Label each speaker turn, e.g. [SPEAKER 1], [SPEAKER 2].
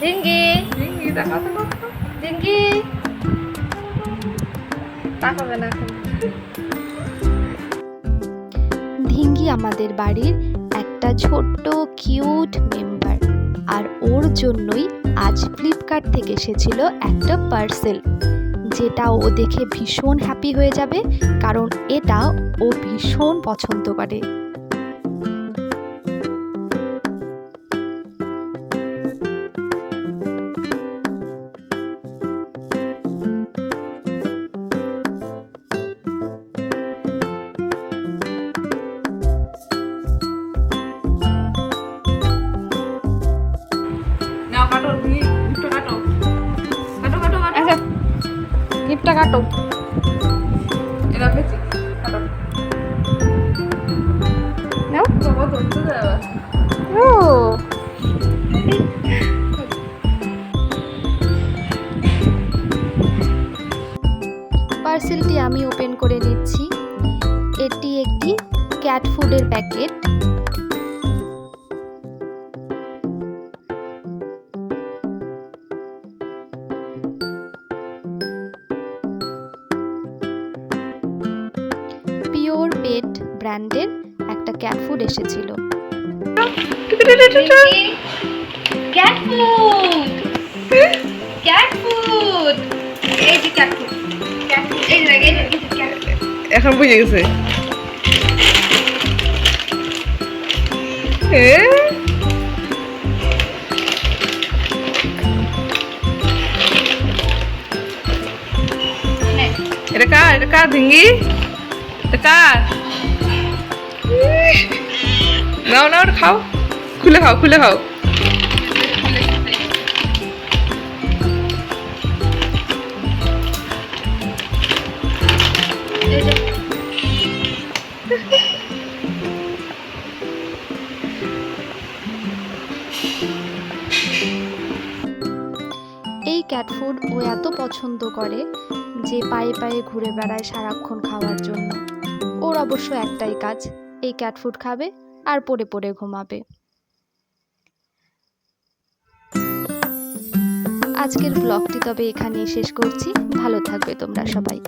[SPEAKER 1] ডিঙ্গি
[SPEAKER 2] ডিঙ্গি
[SPEAKER 1] ডিঙ্গি তাকাবে না
[SPEAKER 3] ধিঙ্গি আমাদের বাড়ির একটা ছোট্ট কিউট মেম্বার। আর ওর জন্যই আজ ফ্লিপকার্ট থেকে এসেছিল একটা পার্সেল। যেটা ও দেখে ভীষণ হ্যাপি হয়ে যাবে কারণ এটা ও ভীষণ পছন্দ করে।
[SPEAKER 1] গিফটটা কাটো।
[SPEAKER 2] এটা পেয়েছি কাটো।
[SPEAKER 1] নাও।
[SPEAKER 2] বাবা ধরতে দেওয়া
[SPEAKER 1] ও।
[SPEAKER 3] পার্সেলটি আমি ওপেন করে নিচ্ছি। এটি একটি ক্যাট ফুডের প্যাকেট পেট ব্র্যান্ডের একটা ক্যাট ফুড এসেছিল।
[SPEAKER 1] ক্যাট ফুড ক্যাট ফুড এই যে ক্যাট ফুড ক্যাট ফুড এই যে এই যে ক্যাট ফুড
[SPEAKER 2] এখন বুঝে গেছে। এটা কার? এটা কার ধিঙ্গি এটা কার? নাও নাও, খাও। খুলে খাও খুলে খাও।
[SPEAKER 3] এই ক্যাট ফুড ও এত পছন্দ করে যে পায়ে পায়ে ঘুরে বেড়ায় সারাক্ষণ খাওয়ার জন্য। ওর অবশ্য একটাই কাজ, এই ক্যাট ফুড খাবে। আর পড়ে পড়ে ঘুমাবে। আজকের ব্লগটি তবে এখানেই শেষ করছি। ভালো থাকবে তোমরা সবাই।